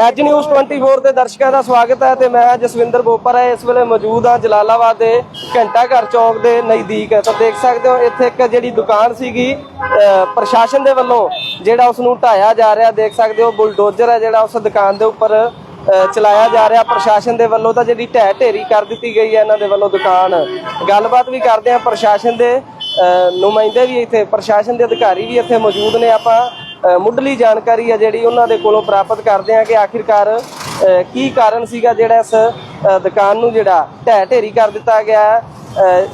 As news 24 ਦੇ ਦਰਸ਼ਕਾਂ ਦਾ ਸਵਾਗਤ ਹੈ ਤੇ ਮੈਂ ਜਸਵਿੰਦਰ ਬੋਪਰ ਹੈ। ਇਸ ਵੇਲੇ ਮੌਜੂਦ ਹਾਂ ਜਲਾਲਾਬਾਦ ਦੇ ਘੰਟਾ ਘਰ ਚੌਕ ਦੇ ਨਜ਼ਦੀਕ। ਤਾਂ ਦੇਖ ਸਕਦੇ ਹੋ, ਇੱਥੇ ਇੱਕ ਜਿਹੜੀ ਦੁਕਾਨ ਸੀਗੀ ਪ੍ਰਸ਼ਾਸਨ ਦੇ ਵੱਲੋਂ ਜਿਹੜਾ ਉਸ ਨੂੰ ਢਾਇਆ ਜਾ ਰਿਹਾ। ਦੇਖ ਸਕਦੇ ਹੋ, ਬੁਲਡੋਜ਼ਰ ਹੈ ਜਿਹੜਾ ਉਸ ਦੁਕਾਨ ਦੇ ਉੱਪਰ ਚਲਾਇਆ ਜਾ ਰਿਹਾ। ਪ੍ਰਸ਼ਾਸਨ ਦੇ ਵੱਲੋਂ ਤਾਂ ਜਿਹੜੀ ਢਹਿ ਢੇਰੀ ਕਰ ਦਿੱਤੀ ਗਈ ਹੈ ਇਹਨਾਂ ਦੇ ਵੱਲੋਂ ਦੁਕਾਨ। ਗੱਲਬਾਤ ਵੀ ਕਰਦੇ ਆ ਪ੍ਰਸ਼ਾਸਨ ਦੇ, ਅਹ, ਨੁਮਾਇੰਦੇ ਵੀ ਇੱਥੇ, ਪ੍ਰਸ਼ਾਸਨ ਦੇ ਅਧਿਕਾਰੀ ਵੀ ਇੱਥੇ ਮੌਜੂਦ ਨੇ। ਆਪਾਂ ਮੁੱਢਲੀ ਜਾਣਕਾਰੀ ਹੈ ਜਿਹੜੀ ਉਹਨਾਂ ਦੇ ਕੋਲੋਂ ਪ੍ਰਾਪਤ ਕਰਦੇ ਆ ਕਿ ਆਖਿਰਕਾਰ ਕੀ ਕਾਰਨ ਸੀਗਾ ਜਿਹੜਾ ਇਸ ਦੁਕਾਨ ਨੂੰ ਜਿਹੜਾ ਢਹਿ ਢੇਰੀ ਕਰ ਦਿੱਤਾ ਗਿਆ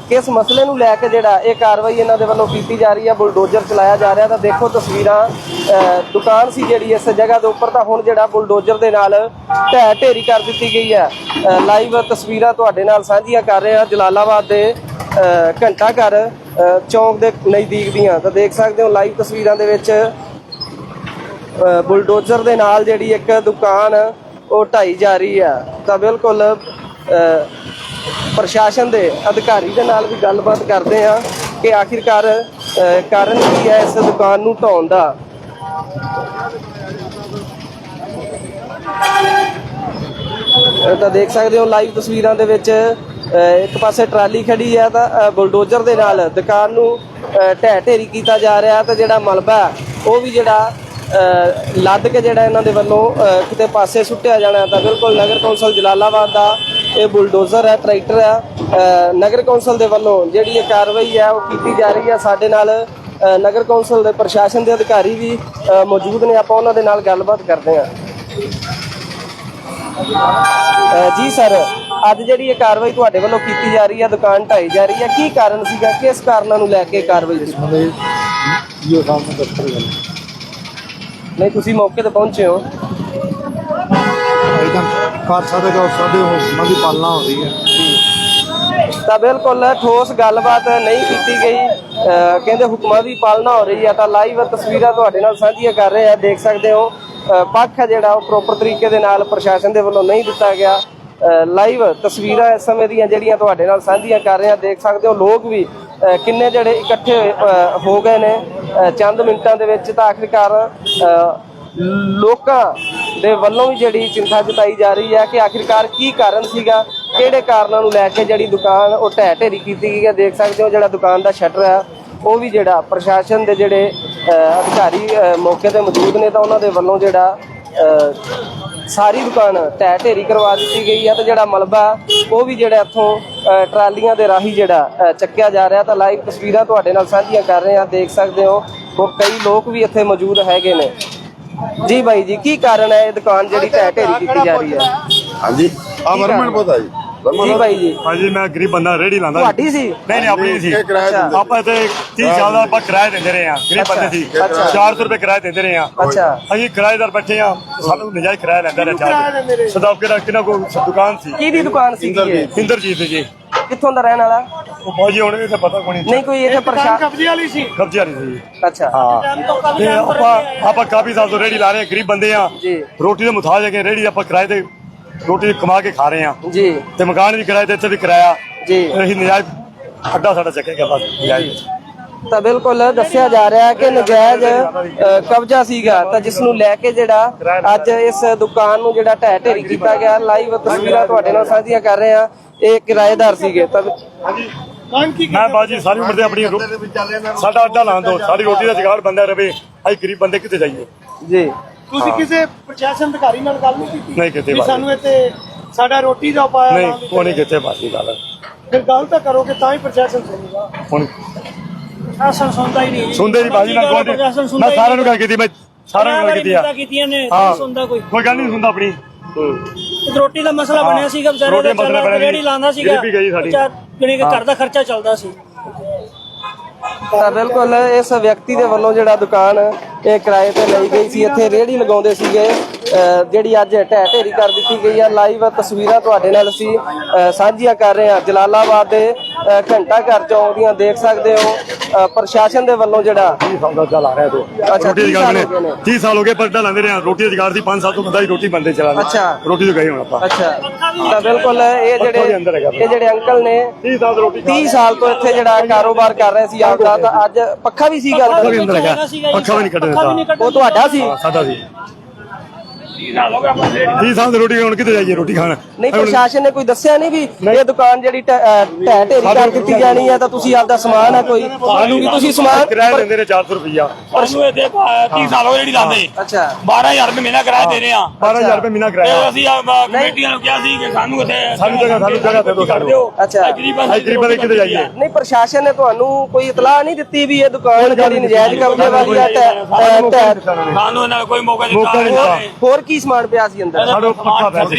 ਕਿਸ ਮਸਲੇ ਨੂੰ ਲੈ ਕੇ ਜਿਹੜਾ ਇਹ ਕਾਰਵਾਈ ਇਹਨਾਂ ਦੇ ਵੱਲੋਂ ਕੀਤੀ ਜਾ ਰਹੀ ਹੈ, ਬੁਲਡੋਜ਼ਰ ਚਲਾਇਆ ਜਾ ਰਿਹਾ ਤਾਂ ਦੇਖੋ ਤਸਵੀਰਾਂ। ਦੁਕਾਨ ਸੀ ਜਿਹੜੀ ਇਸ ਜਗ੍ਹਾ ਦੇ ਉੱਪਰ, ਤਾਂ ਹੁਣ ਜਿਹੜਾ ਬੁਲਡੋਜ਼ਰ ਦੇ ਨਾਲ ਢਹਿ ਢੇਰੀ ਕਰ ਦਿੱਤੀ ਗਈ ਹੈ। ਲਾਈਵ ਤਸਵੀਰਾਂ ਤੁਹਾਡੇ ਨਾਲ ਸਾਂਝੀਆਂ ਕਰ ਰਹੇ ਹਾਂ, ਜਲਾਲਾਬਾਦ ਦੇ ਘੰਟਾ ਘਰ ਚੌਂਕ ਦੇ ਨਜ਼ਦੀਕ ਦੀਆਂ। ਤਾਂ ਦੇਖ ਸਕਦੇ ਹੋ ਲਾਈਵ ਤਸਵੀਰਾਂ ਦੇ ਵਿੱਚ ਬੁਲਡੋਜ਼ਰ ਦੇ ਨਾਲ ਜਿਹੜੀ ਇੱਕ ਦੁਕਾਨ ਉਹ ਢਾਈ ਜਾ ਰਹੀ ਹੈ ਤਾਂ ਬਿਲਕੁਲ ਪ੍ਰਸ਼ਾਸਨ ਦੇ ਅਧਿਕਾਰੀ ਦੇ ਨਾਲ ਵੀ ਗੱਲਬਾਤ ਕਰਦੇ ਆ ਕਿ ਆਖਿਰਕਾਰ ਕਾਰਨ ਕੀ ਹੈ ਇਸ ਦੁਕਾਨ ਨੂੰ ਢਾਉਣ ਦਾ। ਤਾਂ ਦੇਖ ਸਕਦੇ ਹੋ ਲਾਈਵ ਤਸਵੀਰਾਂ ਦੇ ਵਿੱਚ ਇੱਕ ਪਾਸੇ ਟਰਾਲੀ ਖੜੀ ਹੈ ਤਾਂ ਬੁਲਡੋਜ਼ਰ ਦੇ ਨਾਲ ਦੁਕਾਨ ਨੂੰ ਢਹਿ ਢੇਰੀ ਕੀਤਾ ਜਾ ਰਿਹਾ ਤਾਂ ਜਿਹੜਾ ਮਲਬਾ ਹੈ, ਉਹ ਵੀ ਜਿਹੜਾ ਲੱਦ ਕੇ ਜਿਹੜਾ ਇਹਨਾਂ ਦੇ ਵੱਲੋਂ ਕਿਤੇ ਪਾਸੇ ਸੁੱਟਿਆ ਜਾਣਾ ਤਾਂ ਬਿਲਕੁਲ ਨਗਰ ਕੌਂਸਲ ਜਲਾਲਾਬਾਦ ਦਾ ਇਹ ਬੁਲਡੋਜ਼ਰ ਹੈ, ਟਰੈਕਟਰ ਹੈ। ਨਗਰ ਕੌਂਸਲ ਦੇ ਵੱਲੋਂ ਜਿਹੜੀ ਇਹ ਕਾਰਵਾਈ ਹੈ, ਉਹ ਕੀਤੀ ਜਾ ਰਹੀ ਹੈ। ਸਾਡੇ ਨਾਲ ਨਗਰ ਕੌਂਸਲ ਦੇ ਪ੍ਰਸ਼ਾਸਨ ਦੇ ਅਧਿਕਾਰੀ ਵੀ ਮੌਜੂਦ ਨੇ। ਆਪਾਂ ਉਹਨਾਂ ਦੇ ਨਾਲ ਗੱਲਬਾਤ ਕਰਦੇ ਹਾਂ। ਜੀ ਸਰ, ਅੱਜ ਜਿਹੜੀ ਇਹ ਕਾਰਵਾਈ ਤੁਹਾਡੇ ਵੱਲੋਂ ਕੀਤੀ ਜਾ ਰਹੀ ਹੈ, ਦੁਕਾਨ ਢਾਈ ਜਾ ਰਹੀ ਹੈ, ਕੀ ਕਾਰਨ ਸੀਗਾ? ਕਿਸ ਕਾਰਨਾਂ ਨੂੰ ਲੈ ਕੇ ਕਾਰਵਾਈ ਕੀਤੀ? ਮਤਲਬ ਇਹ ਸਾਹਮਣੇ ਦਫ਼ਤਰ ਗੱਲ ਨਹੀਂ ਤੁਸੀਂ ਮੌਕੇ ਤੇ ਪਹੁੰਚੇ ਹੋ। ਇਦਾਂ ਕਰ ਸਕਦੇ ਕਿ ਸਾਡੇ ਹੁਕਮਾਂ ਦੀ ਪਾਲਣਾ ਹੋ ਰਹੀ ਹੈ। ਤਾਂ ਬਿਲਕੁਲ ਠੋਸ ਗੱਲਬਾਤ ਨਹੀਂ ਕੀਤੀ ਗਈ। ਕਹਿੰਦੇ ਹੁਕਮਾਂ ਦੀ ਪਾਲਣਾ ਹੋ ਰਹੀ ਹੈ ਤਾਂ ਲਾਈਵ ਤਸਵੀਰਾਂ ਤੁਹਾਡੇ ਨਾਲ ਸਾਂਝੀਆਂ ਕਰ ਰਹੇ ਆ ਦੇਖ ਸਕਦੇ ਹੋ ਪੱਖ ਹੈ ਜਿਹੜਾ ਉਹ ਪ੍ਰੋਪਰ ਤਰੀਕੇ ਦੇ ਨਾਲ ਪ੍ਰਸ਼ਾਸਨ ਦੇ ਵੱਲੋਂ ਨਹੀਂ ਦਿੱਤਾ ਗਿਆ। ਲਾਈਵ ਤਸਵੀਰਾਂ ਇਸ ਸਮੇਂ ਦੀਆਂ ਜਿਹੜੀਆਂ ਤੁਹਾਡੇ ਨਾਲ ਸਾਂਝੀਆਂ ਕਰ ਰਹੇ ਆ ਦੇਖ ਸਕਦੇ ਹੋ ਲੋਕ ਵੀ ਕਿੰਨੇ ਜਿਹੜੇ ਇਕੱਠੇ ਹੋ ਗਏ ਨੇ। ਚੰਦ ਮਿੰਟਾਂ ਦੇ ਵਿੱਚ ਤਾਂ ਆਖਿਰਕਾਰ ਲੋਕਾਂ ਦੇ ਵੱਲੋਂ ਵੀ ਜਿਹੜੀ ਚਿੰਤਾ ਜਤਾਈ ਜਾ ਰਹੀ ਹੈ ਕਿ ਆਖਿਰਕਾਰ ਕੀ ਕਾਰਨ ਸੀਗਾ, ਕਿਹੜੇ ਕਾਰਨਾਂ ਨੂੰ ਲੈ ਕੇ ਜਿਹੜੀ ਦੁਕਾਨ ਉਹ ਢਹਿ ਢੇਰੀ ਕੀਤੀ ਗਈ ਹੈ? ਦੇਖ ਸਕਦੇ ਹੋ ਜਿਹੜਾ ਦੁਕਾਨ ਦਾ ਸ਼ਟਰ ਹੈ, ਉਹ ਵੀ ਜਿਹੜਾ ਪ੍ਰਸ਼ਾਸਨ ਦੇ ਜਿਹੜੇ ਅਧਿਕਾਰੀ ਮੌਕੇ ਤੇ ਮੌਜੂਦ ਨੇ ਤਾਂ ਉਹਨਾਂ ਦੇ ਵੱਲੋਂ ਜਿਹੜਾ ਸਾਰੀ ਦੁਕਾਨ ਢਹਿ ਢੇਰੀ ਕਰਵਾ ਦਿੱਤੀ ਗਈ ਹੈ ਤੇ ਜਿਹੜਾ ਮਲਬਾ ਉਹ ਵੀ ਜਿਹੜਾ ਇੱਥੋਂ ਟਰਾਲੀਆਂ ਦੇ ਰਾਹੀਂ ਜਿਹੜਾ ਚੱਕਿਆ ਜਾ ਰਿਹਾ ਤਾਂ ਲਾਈਵ ਤਸਵੀਰਾਂ ਤੁਹਾਡੇ ਨਾਲ ਸਾਂਝੀਆਂ ਕਰ ਰਹੇ ਹਾਂ ਦੇਖ ਸਕਦੇ ਹੋ। ਹੋਰ ਕਈ ਲੋਕ ਵੀ ਇੱਥੇ ਮੌਜੂਦ ਹੈਗੇ ਨੇ। ਜੀ ਬਾਈ ਜੀ ਕੀ ਕਾਰਨ ਹੈ ਇਹ ਦੁਕਾਨ ਜਿਹੜੀ ਢਹਿ ਢੇਰੀ ਕੀਤੀ ਜਾ ਰਹੀ ਹੈ? ਹਾਂਜੀ। ਆ ਵਰਮਨ ਪਤਾ ਜੀ। ਜੀ ਜੀ। ਹਾਂਜੀ ਮੈਂ ਗਰੀਬ ਬੰਦਾ ਰੇੜੀ ਲਾਂਦਾ ਤੁਹਾਡੀ ਸੀ? ਨਹੀਂ ਨਹੀਂ ਆਪਣੀ ਸੀ। ਇਹ ਕਿਰਾਇਆ ਦਿੰਦੇ ਆਪਾਂ ਤੇ 30 ਸਾਲ ਦਾ ਆਪਾਂ ਕਿਰਾਇਆ ਦਿੰਦੇ ਰਹੇ ਆ ਗਰੀਬ ਬੰਦੇ ਸੀ। ਅੱਛਾ। 400 ਰੁਪਏ ਕਿਰਾਇਆ ਦਿੰਦੇ ਰਹੇ ਆ ਅੱਛਾ। ਅਸੀਂ ਕਿਰਾਏਦਾਰ ਬੈਠੇ ਆ ਸਾਨੂੰ ਨਜਾਇਜ਼ ਕਿਰਾਇਆ ਲੈਂਦਾ ਰਿਹਾ ਚਾਰ ਸਦਾ ਕਿਹੜਾ ਕਿਹਨਾਂ ਕੋ ਦੁਕਾਨ ਸੀ? ਕਿਹਦੀ ਦੁਕਾਨ ਸੀ ਇਹ? ਇੰਦਰਜੀਤ। ਜੀ। ਕਿੱਥੋਂ ਦਾ ਰਹਿਣ ਵਾਲਾ? ਉਹ ਬਾਜੀ ਹੁਣ ਇਹ ਤਾਂ ਪਤਾ ਕੋਈ ਨਹੀਂ। ਨਹੀਂ ਕੋਈ ਇੱਥੇ ਪ੍ਰਸ਼ਾਸਨ ਕਬਜ਼ੇ ਵਾਲੀ ਸੀ। ਅੱਛਾ। ਹਾਂ। ਤੇ ਆਪਾਂ ਆਪਾਂ ਕਾਫੀ ਸਾਲ ਤੋਂ ਰੇੜੀ ਲਾ ਰਹੇ ਆ ਗਰੀਬ ਬੰਦੇ ਆ ਜੀ। ਰੋਟੀ ਦੇ ਮੁਤਾਜ ਹੈਗੇ ਰੇੜੀ ਆਪਾਂ ਕਿਰਾਏ ਤੇ ਰੋਟੀ ਕਮਾ ਕੇ ਖਾ ਰਹੇ ਆ ਜੀ। ਤੇ ਮਕਾਨ ਵੀ ਕਿਰਾਏ ਤੇ ਇੱਥੇ ਵੀ ਕਿਰਾਇਆ। ਜੀ। ਅਸੀਂ ਨਜਾਇਜ਼ ਅੱਡਾ ਸਾਡਾ ਚੱਕੇਗਾ ਬਸ ਨਜਾਇਜ਼। ਤਾਂ ਬਿਲਕੁਲ ਦੱਸਿਆ ਜਾ ਰਿਹਾ ਹੈ ਕਿ ਨਜਾਇਜ਼ ਕਬਜ਼ਾ ਸੀਗਾ। ਤਾਂ ਜਿਸ ਨੂੰ ਲੈ ਕੇ ਜਿਹੜਾ ਅੱਜ ਇਸ ਦੁਕਾਨ ਨੂੰ ਜਿਹੜਾ ਢਹਿ ਢੇਰੀ ਕੀਤਾ ਗਿਆ ਲਾਈਵ ਤਸਵੀਰਾਂ ਤੁਹਾਡੇ ਨਾਲ ਸਾਂਝੀਆਂ ਕਰ ਰਹੇ ਆ ਇਹ ਕਿਰਾਏਦਾਰ ਸੀਗੇ। ਤਾਂ ਮੈਂ ਬਾਜੀ ਸਾਰੀ ਉਮਰ ਦੇ ਆਪਣੀ ਸਾਡਾ ਅੱਡਾ ਲਾਂ ਦੋ। ਸਾਡੀ ਰੋਟੀ ਦਾ ਜੁਗਾੜ ਬੰਦਾ ਰਵੇ ਅਸੀਂ ਗਰੀਬ ਬੰਦੇ ਕਿੱਥੇ ਜਾਈਏ? ਜੀ। ਤੁਸੀਂ ਕਿਸੇ ਪ੍ਰਸ਼ਾਸਨ ਅਧਿਕਾਰੀ ਨਾਲ ਗੱਲ ਨਹੀਂ ਕੀਤੀ? ਨਹੀਂ ਕਿਤੇ ਵੀ ਸਾਨੂੰ ਇੱਥੇ ਸਾਡਾ ਰੋਟੀ ਦਾ ਉਪਾਅ ਨਹੀਂ ਕੋਈ ਨਹੀਂ ਕਿਤੇ। ਬਾਜੀ ਗੱਲ। ਫਿਰ ਗੱਲ ਤਾਂ ਕਰੋਗੇ ਤਾਂ ਹੀ ਪ੍ਰਸ਼ਾਸਨ ਸੁਣੇਗਾ। ਹੁਣ ਪ੍ਰਸ਼ਾਸਨ ਸੁਣਦਾ ਹੀ ਨਹੀਂ ਸੁਣਦੇ ਨਹੀਂ ਬਾਜੀ ਨਾ ਕੋਈ ਪ੍ਰਸ਼ਾਸਨ ਨਹੀਂ। ਸੁਣਦਾ ਮੈਂ ਸਾਰਿਆਂ ਨੂੰ ਗੱਲ ਕੀਤੀ ਮੈਂ ਸਾਰਿਆਂ ਨੂੰ ਗੱਲ ਕੀਤੀ ਆ। ਕੀਤੀਆਂ ਨੇ ਹਾਂ। ਸੁਣਦਾ ਕੋਈ। ਕੋਈ ਗੱਲ ਨਹੀਂ ਸੁਣਦਾ ਆਪਣੀ। ਤੇ ਰੋਟੀ ਦਾ ਮਸਲਾ ਬਣਿਆ ਸੀਗਾ ਵਿਚਾਰੇ ਰੋਟੀ ਦਾ ਮਸਲਾ ਚੱਲਦਾ ਬਣਿਆ ਰੇੜੀ ਲਾਉਂਦਾ ਸੀਗਾ। ਗਰੀਬੀ ਗਈ ਸਾਡੀ। ਜਿਹਨੇ ਕਿ ਘਰ ਦਾ ਖਰਚਾ ਚੱਲਦਾ ਸੀ। ਤਾਂ ਬਿਲਕੁਲ ਇਸ ਵਿਅਕਤੀ ਦੇ ਵੱਲੋਂ ਜਿਹੜਾ ਦੁਕਾਨ, ਇਹ ਕਿਰਾਏ ਤੇ ਲਈ ਗਈ ਸੀ, ਇੱਥੇ ਰੇਹੜੀ ਲਗਾਉਂਦੇ ਸੀਗੇ। ਜਿਹੜੀ ਅੱਜ ਢਹਿ ਢੇਰੀ ਕਰ ਦਿੱਤੀ ਗਈ ਹੈ ਲਾਈਵ ਤਸਵੀਰਾਂ ਤੁਹਾਡੇ ਨਾਲ ਅਸੀਂ ਸਾਂਝੀਆਂ ਕਰ ਰਹੇ ਹਾਂ। ਜਲਾਲਾਬਾਦ ਦੇ ਘੰਟਾ ਘਰ ਚੌਂਕ ਦੀਆਂ ਦੇਖ ਸਕਦੇ ਹੋ। ਪ੍ਰਸ਼ਾਸਨ ਦੇ ਵੱਲੋਂ ਜਿਹੜਾ ਸੌਦਾ ਚੱਲ ਰਿਹਾ ਤੋ ਅੱਛਾ, ਰੋਟੀ 30 ਦੀ ਗੱਲ ਸਾਲ ਨੇ ਹੋ ਗਏ ਨੇ। 30 ਸਾਲ ਹੋ ਗਏ ਪਰ ਅੱਡਾ ਲਾਉਂਦੇ ਰਹੇ ਆ ਰੋਟੀ ਦਾ ਜੁਗਾੜ ਸੀ 5 ਸਾਲ ਤੋਂ ਬੰਦਾ ਹੀ ਰੋਟੀ ਬੰਦੇ ਚਲਾਉਂਦੇ ਅੱਛਾ। ਰੋਟੀ ਤੋਂ ਗਏ ਹੁਣ ਆਪਾਂ। ਅੱਛਾ। ਤਾਂ ਬਿਲਕੁਲ ਇਹ ਪੱਖਾ ਵੀ ਅੰਦਰ ਹੈਗਾ ਜਿਹੜੇ ਇਹ ਜਿਹੜੇ ਅੰਕਲ ਨੇ 30 ਸਾਲ ਤੋਂ ਰੋਟੀ 30 ਸਾਲ ਤੋਂ ਇੱਥੇ ਜਿਹੜਾ ਕਾਰੋਬਾਰ ਕਰ ਰਹੇ ਸੀ ਆਪਦਾ ਤਾਂ ਅੱਜ ਪੱਖਾ ਵੀ ਸੀ ਗੱਲ ਪੱਖਾ ਵੀ ਨਹੀਂ ਦਿੱਤਾ। ਉਹ ਤੁਹਾਡਾ ਸੀ? ਸਾਡਾ ਸੀ। 30 ਸਾਲ ਦੀ ਰੋਟੀ ਹੁਣ ਕਿੱਥੇ ਜਾਈਏ ਰੋਟੀ ਖਾਣ? ਨਹੀਂ ਪ੍ਰਸ਼ਾਸਨ ਨੇ ਕੋਈ ਦੱਸਿਆ ਨਹੀਂ ਵੀ ਇਹ ਦੁਕਾਨ ਜਿਹੜੀ ਢਹਿ ਢੇਰੀ ਕਰ ਦਿੱਤੀ ਜਾਣੀ ਹੈ ਤਾਂ ਤੁਸੀਂ ਆਪਦਾ ਸਮਾਨ ਹੈ ਕੋਈ? ਵੀ ਤੁਸੀਂ ਸਮਾਨ ਕਿਰਾਇਆ ਦਿੰਦੇ ਨੇ 400 ਰੁਪਈਆ। ਸਾਨੂੰ ਇੱਥੇ 30 ਸਾਲ ਹੋ ਜਿਹੜੀ ਲਾਉਂਦੇ। ਅੱਛਾ। 12000 ਰੁਪਏ ਮਹੀਨਾ ਕਿਰਾਇਆ ਦੇ ਰਹੇ ਆ 12000 ਰੁਪਏ ਮਹੀਨਾ ਕਿਰਾਇਆ। ਅਸੀਂ ਕਮੇਟੀਆਂ ਨੂੰ ਕਿਹਾ ਸੀ ਕਿ ਸਾਨੂੰ ਇੱਥੇ ਸਾਨੂੰ ਜਗ੍ਹਾ ਸਾਨੂੰ ਜਗ੍ਹਾ ਦੇ ਦਿਓ ਦਿਓ ਅੱਛਾ। ਇਹ ਗਰੀਬਾਂ ਦੇ ਕਿੱਥੇ ਜਾਈਏ? ਨਹੀਂ ਪ੍ਰਸ਼ਾਸਨ ਨੇ ਤੁਹਾਨੂੰ ਕੋਈ ਇਤਲਾਹ ਨਹੀਂ ਦਿੱਤੀ ਵੀ ਇਹ ਦੁਕਾਨ ਜਿਹੜੀ ਨਜਾਇਜ਼ ਕਬਜ਼ੇ ਵਾਲੀ ਹੈ ਸਾਨੂੰ ਇਹਨਾਂ ਕੋਈ ਮੌਕਾ ਦਿੱਤਾ। ਹੋਰ ਕੀ ਸਮਾਨ ਪਿਆ ਸੀ ਅੰਦਰ? ਸਾਡੋ ਪੱਖਾ ਪੈ ਸੀ।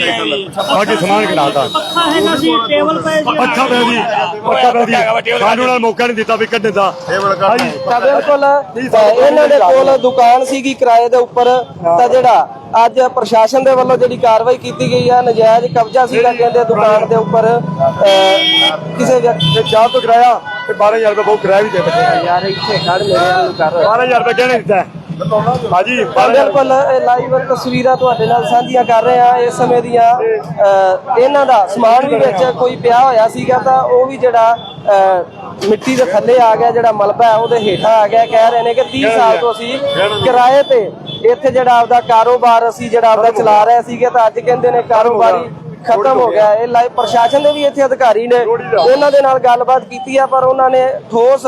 ਬਾਕੀ ਸਮਾਨ ਖਿਲਾਤਾ ਪੱਖਾ ਹੈਗਾ ਸੀ ਟੇਬਲ ਪਏ ਸੀ ਪੱਖਾ ਪੈ ਦੀ ਪੱਖਾ ਪੈ ਦੀ ਸਾਨੂੰ ਨਾਲ ਮੌਕਾ ਨਹੀਂ ਦਿੱਤਾ ਵੀ ਕੱਢਣ ਦਾ ਹਾਂਜੀ। ਤਾਂ ਬਿਲਕੁਲ ਇਹਨਾਂ ਦੇ ਕੋਲ ਦੁਕਾਨ ਸੀਗੀ ਕਿਰਾਏ ਦੇ ਉੱਪਰ। ਤਾਂ ਜਿਹੜਾ ਅੱਜ ਪ੍ਰਸ਼ਾਸਨ ਦੇ ਵੱਲੋਂ ਜਿਹੜੀ ਕਾਰਵਾਈ ਕੀਤੀ ਗਈ ਆ ਨਜਾਇਜ਼ ਕਬਜ਼ਾ ਸੀਗਾ ਕਹਿੰਦੇ ਦੁਕਾਨ ਦੇ ਉੱਪਰ। ਕਿਸੇ ਵਿਅਕਤੀ ਤੇ ਚਾਰ ਤੋਂ ਕਿਰਾਇਆ ਤੇ 12000 ਰੁਪਏ ਬਹੁਤ ਕਿਰਾਇਆ ਵੀ ਦੇ ਦਿੱਤੇ। ਯਾਰ ਇੱਥੇ ਖੜ ਮੇਰੇ ਨਾਲ ਕਰ। 12000 ਰੁਪਏ ਕਿਹਨੇ ਦਿੱਤਾ? ਹਾਂਜੀ ਬਿਲਕੁਲ ਲਾਈਵ ਤਸਵੀਰਾਂ ਤੁਹਾਡੇ ਨਾਲ ਸਾਂਝੀਆਂ ਕਰ ਰਹੇ ਆ ਇਸ ਸਮੇਂ ਦੀਆਂ। ਇਹਨਾਂ ਦਾ ਸਮਾਨ ਵੀ ਵਿੱਚ ਕੋਈ ਪਿਆ ਹੋਇਆ ਸੀਗਾ ਤਾਂ ਉਹ ਵੀ ਜਿਹੜਾ ਮਿੱਟੀ ਦੇ ਥੱਲੇ ਆ ਗਿਆ, ਜਿਹੜਾ ਮਲਬਾ ਹੈ, ਉਹਦੇ ਹੇਠਾਂ ਆ ਗਿਆ। ਕਹਿ ਰਹੇ ਨੇ ਕਿ 30 ਸਾਲ ਤੋਂ ਅਸੀਂ ਕਿਰਾਏ ਤੇ ਇੱਥੇ ਜਿਹੜਾ ਆਪਦਾ ਕਾਰੋਬਾਰ ਅਸੀਂ ਜਿਹੜਾ ਆਪਦਾ ਚਲਾ ਰਹੇ ਸੀਗੇ ਤਾਂ ਅੱਜ ਕਹਿੰਦੇ ਨੇ ਕਾਰੋਬਾਰੀ ਖਤਮ ਹੋ ਗਿਆ। ਇਹ ਲਾਈਵ ਪ੍ਰਸ਼ਾਸਨ ਦੇ ਵੀ ਇੱਥੇ ਅਧਿਕਾਰੀ ਨੇ, ਉਹਨਾਂ ਦੇ ਨਾਲ ਗੱਲਬਾਤ ਕੀਤੀ ਆ, ਪਰ ਉਹਨਾਂ ਨੇ ਠੋਸ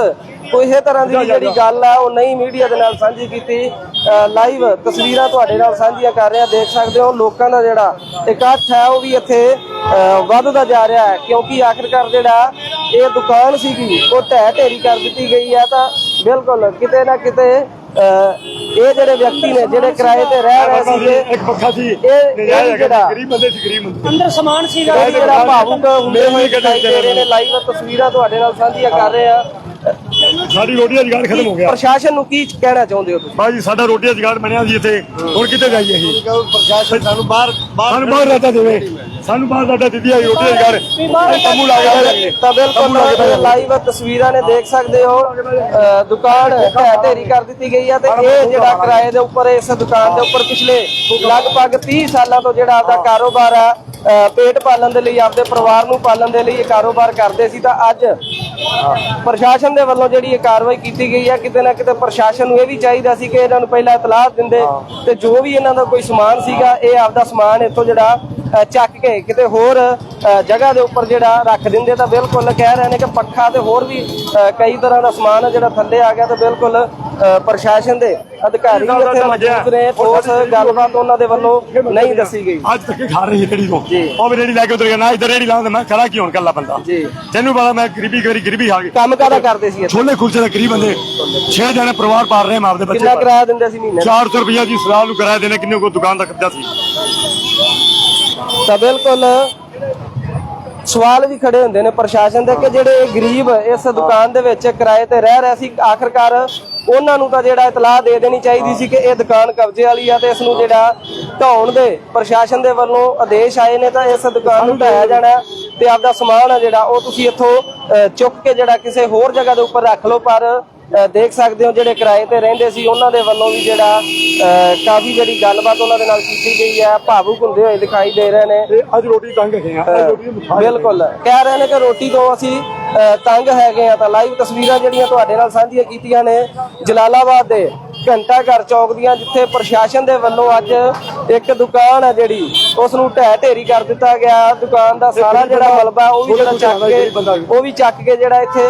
ਕੋਈ ਇਹ ਤਰ੍ਹਾਂ ਦੀ ਜਿਹੜੀ ਗੱਲ ਆ ਉਹ ਨਹੀਂ ਮੀਡੀਆ ਦੇ ਨਾਲ ਸਾਂਝੀ ਕੀਤੀ। ਲਾਈਵ ਤਸਵੀਰਾਂ ਤੁਹਾਡੇ ਨਾਲ ਸਾਂਝੀਆਂ ਕਰ ਰਿਹਾ ਦੇਖ ਸਕਦੇ ਹੋ ਲੋਕਾਂ ਦਾ ਜਿਹੜਾ ਇਕੱਠ ਹੈ ਉਹ ਵੀ ਇੱਥੇ ਅਹ, ਵੱਧਦਾ ਜਾ ਰਿਹਾ ਹੈ। ਕਿਉਂਕਿ ਆਖਿਰਕਾਰ ਜਿਹੜਾ ਇਹ ਦੁਕਾਨ ਸੀਗੀ ਉਹ ਢਹਿ ਢੇਰੀ ਕਰ ਦਿੱਤੀ ਗਈ ਹੈ ਤਾਂ ਬਿਲਕੁਲ ਕਿਤੇ ਨਾ ਕਿਤੇ ਅਹ, ਇਹ ਜਿਹੜੇ ਵਿਅਕਤੀ ਨੇ ਜਿਹੜੇ ਕਿਰਾਏ ਤੇ ਰਹਿ ਰਹੇ ਸੀਗੇ ਇੱਕ ਪੱਖਾ ਸੀ। ਇਹ- ਜਿਹੜਾ- ਗਰੀਬ ਬੰਦੇ ਸੀ ਗਰੀਬ ਬੰਦੇ। ਅੰਦਰ ਸਮਾਨ ਸੀਗਾ। ਜਿਹੜਾ ਭਾਵੁਕ ਹੁੰਦੇ ਹੋਏ ਦਿਖਾਈ ਦੇ ਰਹੇ ਨੇ ਲਾਈਵ ਤਸਵੀਰਾਂ ਤੁਹਾਡੇ ਨਾਲ ਸਾਂਝੀਆਂ ਕਰ ਰਹੇ ਆ। ਸਾਡੀ ਰੋਟੀ ਦਾ ਜੁਗਾੜ ਖਤਮ ਹੋ ਗਿਆ। ਪ੍ਰਸ਼ਾਸਨ ਨੂੰ ਕੀ ਕਹਿਣਾ ਚਾਹੁੰਦੇ ਹੋ ਤੁਸੀਂ? ਬਾਜੀ ਸਾਡਾ ਰੋਟੀ ਦਾ ਜੁਗਾੜ ਬਣਿਆ ਸੀ ਇੱਥੇ। ਹੁਣ ਕਿੱਥੇ ਜਾਈਏ ਅਸੀਂ? ਪ੍ਰਸ਼ਾਸਨ ਸਾਨੂੰ ਬਾਹਰ ਸਾਨੂੰ ਬਾਹਰ ਰਾਤਾ ਦੇਵੇ। ਸਾਨੂੰ ਬਾਹਰ ਰਾਤਾ ਦਿੱਤੀ ਆ ਰੋਟੀ ਦਾ ਜੁਗਾੜ। ਕੰਮੂ ਲਾ ਗਿਆ ਤਾਂ ਬਿਲਕੁਲ ਲਾਈਵ ਤਸਵੀਰਾਂ ਨੇ ਦੇਖ ਸਕਦੇ ਹੋ। ਦੁਕਾਨ ਢਹਿ ਢੇਰੀ ਕਰ ਦਿੱਤੀ ਗਈ ਹੈ ਤੇ ਇਹ ਜਿਹੜਾ ਕਿਰਾਏ ਦੇ ਉੱਪਰ ਇਸ ਦੁਕਾਨ ਦੇ ਉੱਪਰ ਪਿਛਲੇ ਲਗਭਗ 30 ਸਾਲਾਂ ਤੋਂ ਜਿਹੜਾ ਆਪਦਾ ਕਾਰੋਬਾਰ ਆ ਪੇਟ ਪਾਲਣ ਦੇ ਲਈ ਆਪਦੇ ਪਰਿਵਾਰ ਨੂੰ ਪਾਲਣ ਦੇ ਲਈ ਇਹ ਕਾਰੋਬਾਰ ਕਰਦੇ ਸੀ ਤਾਂ ਅੱਜ ਪ੍ਰਸ਼ਾਸਨ ਦੇ ਵੱਲੋਂ ਜਿਹੜੀ ਇਹ ਕਾਰਵਾਈ ਕੀਤੀ ਗਈ ਹੈ ਕਿਤੇ ਨਾ ਕਿਤੇ ਪ੍ਰਸ਼ਾਸਨ ਨੂੰ ਇਹ ਵੀ ਚਾਹੀਦਾ ਸੀ ਕਿ ਇਹਨਾਂ ਨੂੰ ਪਹਿਲਾਂ ਇਤਲਾਹ ਦਿੰਦੇ ਤੇ ਜੋ ਵੀ ਇਹਨਾਂ ਦਾ ਕੋਈ ਸਮਾਨ ਸੀਗਾ ਇਹ ਆਪਦਾ ਸਮਾਨ ਇੱਥੋਂ ਜਿਹੜਾ ਚੱਕ ਕੇ ਕਿਤੇ ਹੋਰ ਜਗ੍ਹਾ ਦੇ ਉੱਪਰ ਜਿਹੜਾ ਰੱਖ ਦਿੰਦੇ ਤਾਂ ਬਿਲਕੁਲ ਕਹਿ ਰਹੇ ਨੇ ਕਿ ਪੱਖਾ ਤੇ ਹੋਰ ਵੀ ਕਈ ਤਰ੍ਹਾਂ ਦਾ ਸਮਾਨ ਜਿਹੜਾ ਥੱਲੇ ਆ ਗਿਆ ਤਾਂ ਬਿਲਕੁਲ ਪ੍ਰਸ਼ਾਸਨ ਦੇ ਅਧਿਕਾਰੀ ਇੱਥੇ ਮੌਜੂਦ ਨੇ ਠੋਸ ਗੱਲਬਾਤ ਉਹਨਾਂ ਦੇ ਵੱਲੋਂ ਨਹੀਂ ਦੱਸੀ ਗਈ। ਅੱਜ ਤੱਕ ਖਾ ਰਹੀ ਰੇੜੀ ਤੋਂ ਉਹ ਵੀ ਰੇੜੀ ਲੈ ਕੇ ਉਧਰ ਗਿਆ ਨਾ ਇੱਧਰ ਰੇੜੀ ਲਾਉਂਦਾ ਮੈਂ ਖੜਾ ਕੀ ਹੁਣ ਕੱਲਾ ਬੰਦਾ? ਜੀ। ਤੈਨੂੰ ਪਤਾ ਮੈਂ ਗਰੀਬੀ ਕਰੀ ਗਰੀਬੀ ਖਾ ਕੇ ਕੰਮ ਕਾਹਦਾ ਕਰਦੇ ਸੀ? ਛੋਲੇ ਕੁਲਚੇ ਦਾ ਗਰੀਬ ਬੰਦੇ 6 ਜਣੇ ਪਰਿਵਾਰ ਪਾਲ ਰਹੇ ਮੈਂ ਆਪਦੇ ਬੱਚੇ ਕਿੰਨਾ ਕਿਰਾਇਆ ਦਿੰਦੇ ਸੀ ਮਹੀਨੇ ਦਾ? 400 ਰੁਪਇਆ ਜੀ ਸਲਾਹ ਨੂੰ ਕਿਰਾਇਆ ਦੇਣੇ ਕਿੰਨੇ ਕੋ ਦੁਕਾਨ ਦਾ ਕਬਜ਼ਾ ਸੀ? ਤਾਂ ਬਿਲਕੁਲ ਸਵਾਲ ਵੀ ਖੜੇ ਹੁੰਦੇ ਨੇ ਪ੍ਰਸ਼ਾਸਨ ਦੇ ਕਿ ਜਿਹੜੇ ਗਰੀਬ ਇਸ ਦੁਕਾਨ ਦੇ ਵਿੱਚ ਕਿਰਾਏ ਤੇ ਰਹਿ ਰਹੇ ਸੀ ਆਖਰਕਾਰ ਉਹਨਾਂ ਨੂੰ ਤਾਂ ਜਿਹੜਾ ਇਤਲਾਹ ਦੇ ਦੇਣੀ ਚਾਹੀਦੀ ਸੀ ਕਿ ਇਹ ਦੁਕਾਨ ਕਬਜ਼ੇ ਵਾਲੀ ਆ ਤੇ ਇਸ ਨੂੰ ਜਿਹੜਾ ਢਾਉਣ ਦੇ ਪ੍ਰਸ਼ਾਸਨ ਦੇ ਵੱਲੋਂ ਆਦੇਸ਼ ਆਏ ਨੇ ਤਾਂ ਇਸ ਦੁਕਾਨ ਨੂੰ ਢਾਇਆ ਜਾਣਾ ਤੇ ਆਪਦਾ ਸਮਾਨ ਆ ਜਿਹੜਾ ਉਹ ਤੁਸੀਂ ਇੱਥੋਂ ਅਹ, ਚੁੱਕ ਕੇ ਜਿਹੜਾ ਕਿਸੇ ਹੋਰ ਜਗ੍ਹਾ ਦੇ ਉੱਪਰ ਰੱਖ ਲਓ ਪਰ ਦੇਖ ਸਕਦੇ ਹੋ ਜਿਹੜੇ ਕਿਰਾਏ ਤੇ ਰਹਿੰਦੇ ਸੀ ਉਹਨਾਂ ਦੇ ਵੱਲੋਂ ਵੀ ਜਿਹੜਾ ਕਾਫੀ ਜਿਹੜੀ ਗੱਲਬਾਤ ਉਹਨਾਂ ਦੇ ਨਾਲ ਕੀਤੀ ਗਈ ਹੈ ਭਾਵੁਕ ਹੁੰਦੇ ਹੋਏ ਦਿਖਾਈ ਦੇ ਰਹੇ ਨੇ। ਤੇ ਅੱਜ ਰੋਟੀ ਤੰਗ ਹੈਗੇ ਆ ਬਿਲਕੁਲ। ਕਹਿ ਰਹੇ ਨੇ ਕਿ ਰੋਟੀ ਤੋਂ ਅਸੀਂ ਤੰਗ ਹੈਗੇ ਆ ਤਾਂ ਲਾਈਵ ਤਸਵੀਰਾਂ ਜਿਹੜੀਆਂ ਤੁਹਾਡੇ ਨਾਲ ਸਾਂਝੀਆਂ ਕੀਤੀਆਂ ਨੇ ਜਲਾਲਾਬਾਦ ਦੇ। ਘੰਟਾ ਘਰ ਚੌਕ ਦੀਆਂ ਜਿੱਥੇ ਪ੍ਰਸ਼ਾਸਨ ਦੇ ਵੱਲੋਂ ਅੱਜ ਇੱਕ ਦੁਕਾਨ ਹੈ ਜਿਹੜੀ ਉਸ ਨੂੰ ਢਹਿ ਢੇਰੀ ਕਰ ਦਿੱਤਾ ਗਿਆ। ਦੁਕਾਨ ਦਾ ਸਾਰਾ ਜਿਹੜਾ ਮਲਬਾ ਉਹ ਵੀ ਜਿਹੜਾ ਚੱਕ ਕੇ ਉਹ ਵੀ ਚੱਕ ਕੇ ਜਿਹੜਾ ਇੱਥੇ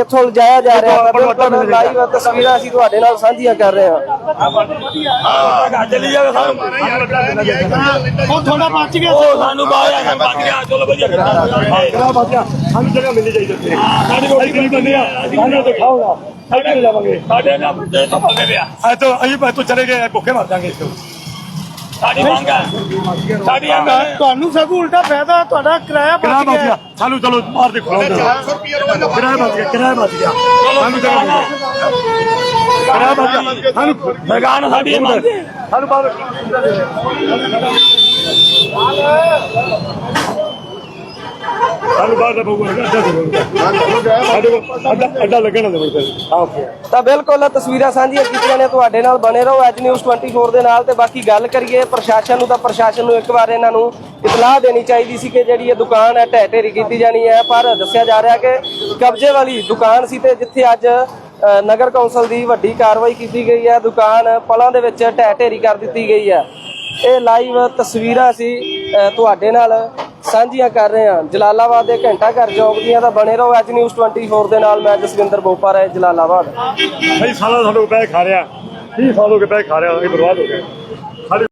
ਇੱਥੋਂ ਲਿਜਾਇਆ ਜਾ ਰਿਹਾ। ਤਾਂ ਬਿਲਕੁਲ ਲਾਈਵ ਤਸਵੀਰਾਂ ਅਸੀਂ ਤੁਹਾਡੇ ਨਾਲ ਸਾਂਝੀਆਂ ਕਰ ਰਹੇ ਹਾਂ। ਚੱਲੀ ਜਾਵੇ ਸਾਨੂੰ ਉਹ ਥੋੜਾ ਬਚ ਗਿਆ। ਉਹ ਸਾਨੂੰ ਬਾਹਰ ਆ ਬਚ ਗਿਆ। ਚਲੋ ਵਧੀਆ। ਕੀਤਾ ਕਿਹੜਾ ਬਾਜਿਆ ਸਾਨੂੰ ਜਗ੍ਹਾ ਮਿਲਣੀ ਚਾਹੀਦੀ ਉੱਥੇ ਸਾਡੀ ਰੋਟੀ ਗਰੀਬ ਬੰਦੇ ਆ ਸਾਨੂੰ ਤਾਂ ਸਾਡੇ ਜਾਵਾਂਗੇ ਸਾਡੇ ਨਾਲ ਬੱਚੇ ਸਫਲ ਪਿਆ ਐ ਤਾਂ ਅਸੀਂ ਚਲੇ ਗਏ ਭੁੱਖੇ ਮਰ ਜਾਾਂਗੇ ਇੱਥੋਂ। ਸਾਡੀ ਮੰਗ ਹੈ ਸਾਡੀ ਇਹ ਮੰਗ ਹੈ। ਤੁਹਾਨੂੰ ਸਗੋਂ ਉਲਟਾ ਫਾਇਦਾ ਤੁਹਾਡਾ ਕਿਰਾਇਆ ਕਿਰਾਇਆ ਬਚ ਬਚ ਗਿਆ। ਗਿਆ। ਸਾਨੂੰ ਚਲੋ ਬਾਹਰ ਦੇ ਖਵਾਉਂਦੇ ਕਿਰਾਇਆ ਬਚ ਗਿਆ ਕਿਰਾਇਆ ਬਚ ਗਿਆ। ਸਾਨੂੰ ਜਗ੍ਹਾ ਮਿਲ ਗਈ ਕਿਰਾਇਆ ਬਚ ਗਿਆ। ਸਾਨੂੰ ਸਰਕਾਰ ਸਾਡੀ ਇਹ ਮੰਗ ਹੈ ਸਾਨੂੰ ਬਾਹਰ ਸਾਨੂੰ ਬਾਹਰ ਦਾ ਬਹੂ ਅੱਡਾ ਦੇ ਸਾਡੇ ਕੋਲ ਅੱਡਾ ਅੱਡਾ ਲੱਗਣਾ ਦੇ ਬਈ ਤਾਂ ਬਿਲਕੁਲ ਤਸਵੀਰਾਂ ਸਾਂਝੀਆਂ ਕੀਤੀਆਂ ਨੇ ਤੁਹਾਡੇ ਨਾਲ, ਬਣੇ ਰਹੋ ਐਜ ਨਿਊਜ਼ 24 ਦੇ ਨਾਲ। ਤੇ ਬਾਕੀ ਗੱਲ ਕਰੀਏ, ਪ੍ਰਸ਼ਾਸਨ ਨੂੰ ਤਾਂ ਪ੍ਰਸ਼ਾਸਨ ਨੂੰ ਇੱਕ ਵਾਰ ਇਹਨਾਂ ਨੂੰ ਇਤਲਾਹ ਦੇਣੀ ਚਾਹੀਦੀ ਸੀ ਕਿ ਜਿਹੜੀ ਇਹ ਦੁਕਾਨ ਹੈ, ਢਹਿ ਢੇਰੀ ਕੀਤੀ ਜਾਣੀ ਹੈ। ਪਰ ਦੱਸਿਆ ਜਾ ਰਿਹਾ ਕਿ ਕਬਜ਼ੇ ਵਾਲੀ ਦੁਕਾਨ ਸੀ ਤੇ ਜਿੱਥੇ ਅੱਜ ਨਗਰ ਕੌਂਸਲ ਦੀ ਵੱਡੀ ਕਾਰਵਾਈ ਕੀਤੀ ਗਈ ਹੈ। ਦੁਕਾਨ ਪਲਾਂ ਦੇ ਵਿੱਚ ਢਹਿ ਢੇਰੀ ਕਰ ਦਿੱਤੀ ਗਈ ਹੈ। ਇਹ ਲਾਈਵ ਤਸਵੀਰਾਂ ਸੀ ਤੁਹਾਡੇ ਨਾਲ। ਸਾਂਝੀਆਂ ਕਰ ਰਹੇ ਹਾਂ। ਜਲਾਲਾਬਾਦ ਦੇ ਘੰਟਾ ਘਰ ਚੌਕ ਦੀਆਂ ਤਾਂ ਬਣੇ ਰਹੋ ਐਚ ਨਿਊਜ਼ 24 ਦੇ ਨਾਲ। ਮੈਂ ਜਸਵਿੰਦਰ ਬੋਪਾ ਰਾਏ ਜਲਾਲਾਬਾਦ। ਕਈ ਸਾਲਾਂ ਤੋਂ ਸਾਡੇ ਕੋਲ ਖਾ ਰਿਹਾ। 30 ਸਾਲ ਹੋ ਗਏ ਪੈਸੇ ਖਾ ਰਿਹਾ, ਇਹ ਬਰਬਾਦ ਹੋ ਗਿਆ।